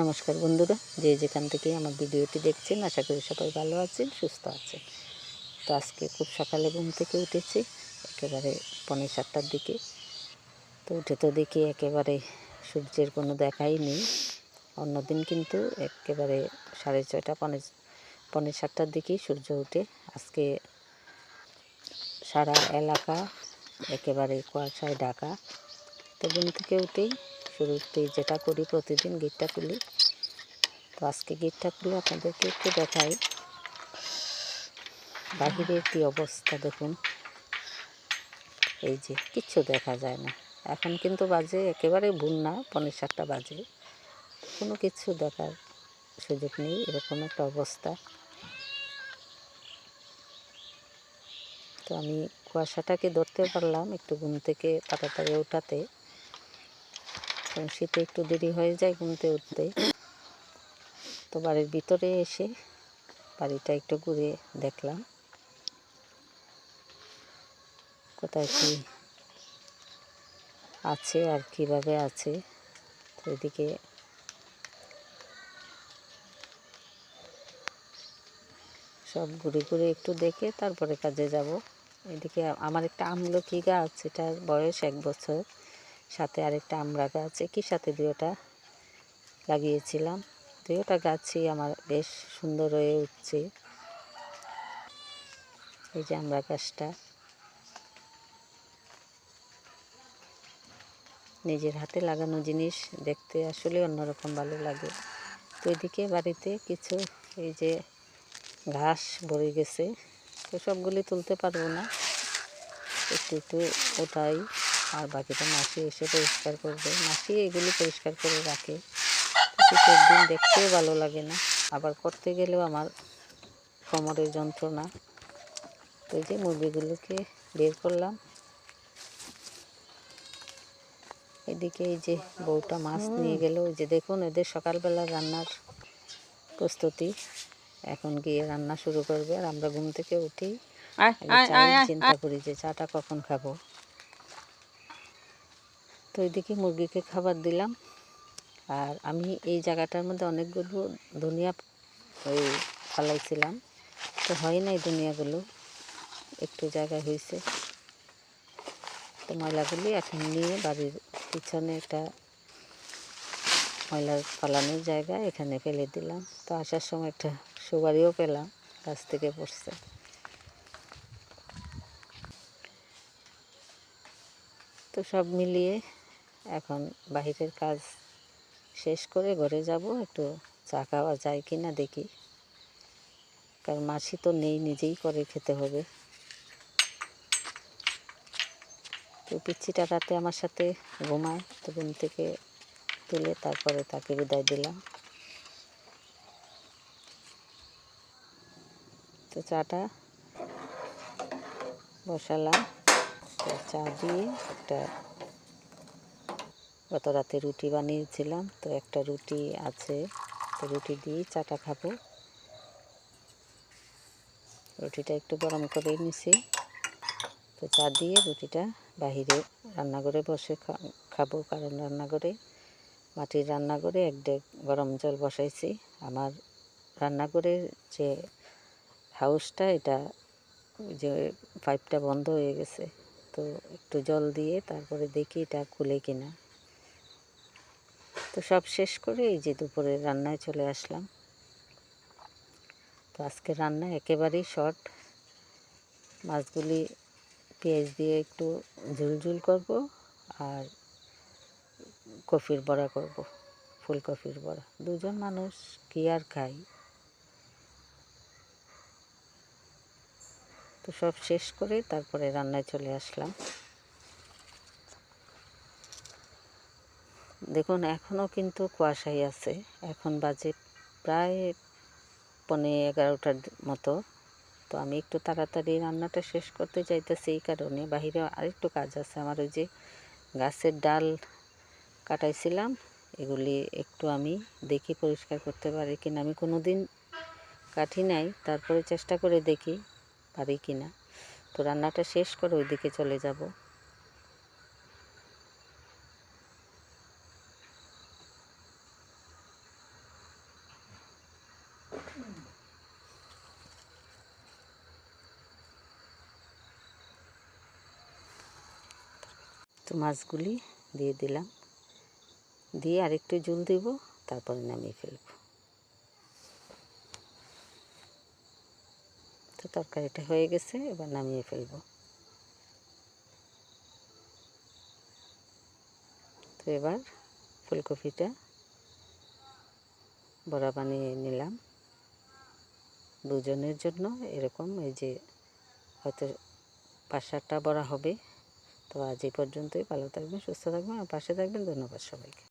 নমস্কার বন্ধুরা, যে যেখান থেকে আমার ভিডিওটি দেখছেন, আশা করি সবাই ভালো আছেন, সুস্থ আছেন। তো আজকে খুব সকালে ঘুম থেকে উঠেছি, একেবারে পনেরো সাতটার দিকে। তো উঠে তো দেখি একেবারে সূর্যের কোনো দেখাই নেই। অন্যদিন কিন্তু একেবারে সাড়ে ছয়টা পনেরো পনেরো সাতটার দিকেই সূর্য উঠে। আজকে সারা এলাকা একেবারে কুয়াশায় ঢাকা। তো ঘুম থেকে উঠেই শুরুতেই যেটা করি, প্রতিদিন গেটটা খুলি। তো আজকে গেটটা খুলে আপনাদেরকে একটু দেখাই। বাহিরের কি অবস্থা দেখুন। এই যে, কিচ্ছু দেখা যায় না। এখন কিন্তু বাজে, একেবারে ভুল না পনেরো সাতটা বাজে। কোনো কিছু দেখার সুযোগ নেই, এরকম একটা অবস্থা। তো আমি কুয়াশাটাকে ধরতে পারলাম একটু ঘুম থেকে তাড়াতাড়ি ওঠাতে। কারণ শীতে একটু দেরি হয়ে যায় ঘুমতে উঠতে। তো বাড়ির ভিতরে এসে বাড়িটা একটু ঘুরে দেখলাম। কোথায় কি আছে আর কীভাবে আছে এদিকে সব ঘুরে ঘুরে একটু দেখে তারপরে কাজে যাব। এদিকে আমার একটা আমলকি গাছ, এটার বয়স এক বছর। সাথে আরেকটা আমড়া গাছ একই সাথে দুয়োটা লাগিয়েছিলাম। দুয়োটা গাছই আমার বেশ সুন্দর হয়ে উঠছে। এই যে আমড়া গাছটা। নিজের হাতে লাগানো জিনিস দেখতে আসলে অন্যরকম ভালো লাগে। তো এদিকে বাড়িতে কিছু এই যে ঘাস ভরে গেছে, তো সবগুলি তুলতে পারব না। একটু একটু ওটাই আর বাকিটা মাসি এসে পরিষ্কার করবে। মাসি এগুলি পরিষ্কার করে রাখে। শীতের দিন দেখতেও ভালো লাগে না। আবার করতে গেলেও আমার কোমরের যন্ত্রণা। তো যে মুরগিগুলোকে বের করলাম। এদিকে এই যে বউটা মাছ নিয়ে গেল। ওই যে দেখুন এদের সকালবেলা রান্নার প্রস্তুতি। এখন গিয়ে রান্না শুরু করবে। আর আমরা ঘুম থেকে উঠি চিন্তা করি যে চাটা কখন খাব। তো এদিকে মুরগিকে খাবার দিলাম। আর আমি এই জায়গাটার মধ্যে অনেকগুলো ধনিয়া ওই ফালাইছিলাম। তো হয় নাই ধনিয়াগুলো, একটু জায়গায় হয়েছে তো ময়লাগুলি এখন নিয়ে বাড়ির পিছনে একটা ময়লার ফালানোর জায়গা এখানে ফেলে দিলাম। তো আসার সময় একটা সুপারিও পেলাম, গাছ থেকে পড়ছে। তো সব মিলিয়ে এখন বাহিরের কাজ শেষ করে ঘরে যাব, একটু চা খাওয়া যায় কি না দেখি। কারণ মাসি তো নেই, নিজেই করে খেতে হবে। তো পিচ্ছিটা রাতে আমার সাথে ঘুমায়, তো ঘুম থেকে তুলে তারপরে তাকে বিদায় দিলাম। তো চাটা বসালাম চা দিয়ে একটা গত রাতে রুটি বানিয়েছিলাম, তো একটা রুটি আছে, তো রুটি দিয়েই চাটা খাব। রুটিটা একটু গরম করে নিছি, তো চা দিয়ে রুটিটা বাহিরে রান্নাঘরে বসে খাব, কারণ রান্নাঘরে, মাটির রান্নাঘরে এক ডেক গরম জল বসাইছি। আমার রান্নাঘরের যে হাউসটা, এটা যে পাইপটা বন্ধ হয়ে গেছে, তো একটু জল দিয়ে তারপরে দেখি এটা খুলে কিনা। তো সব শেষ করে এই যে দুপুরে রান্নায় চলে আসলাম। তো আজকে রান্না একেবারেই শর্ট। মাছগুলি পেঁয়াজ দিয়ে একটু ঝুলঝুল করব আর কফির বড়া করব, ফুলকপির বড়া। দুজন মানুষ কি আর খাই? তো সব শেষ করে তারপরে রান্নায় চলে আসলাম। দেখুন এখনও কিন্তু কুয়াশাই আছে। এখন বাজে প্রায় পনে এগারোটার মতো। তো আমি একটু তাড়াতাড়ি রান্নাটা শেষ করতে চাইতেছি এই কারণে। বাহিরে আরেকটু কাজ আছে। আমার ওই যে গাছের ডাল কাটাইছিলাম। এগুলি একটু আমি দেখি পরিষ্কার করতে পারি কিনা। আমি কোনো দিন কাটি নাই। তারপরে চেষ্টা করে দেখি পারি কিনা। তো রান্নাটা শেষ করে ওইদিকে চলে যাব। মাছগুলি দিয়ে দিলাম। দিয়ে আরেকটু জল দেব, তারপরে নামিয়ে ফেলব। তো তরকারিটা হয়ে গেছে, এবার নামিয়ে ফেলব। তো এবার ফুলকপিটা বড়া বানিয়ে নিলাম। দুজনের জন্য এরকম, এই যে হয়তো পাঁচ সাতটা বড়া হবে। তো আজ এই পর্যন্তই। ভালো থাকবেন সুস্থ থাকবেন আর পাশে থাকবেন। ধন্যবাদ সবাইকে।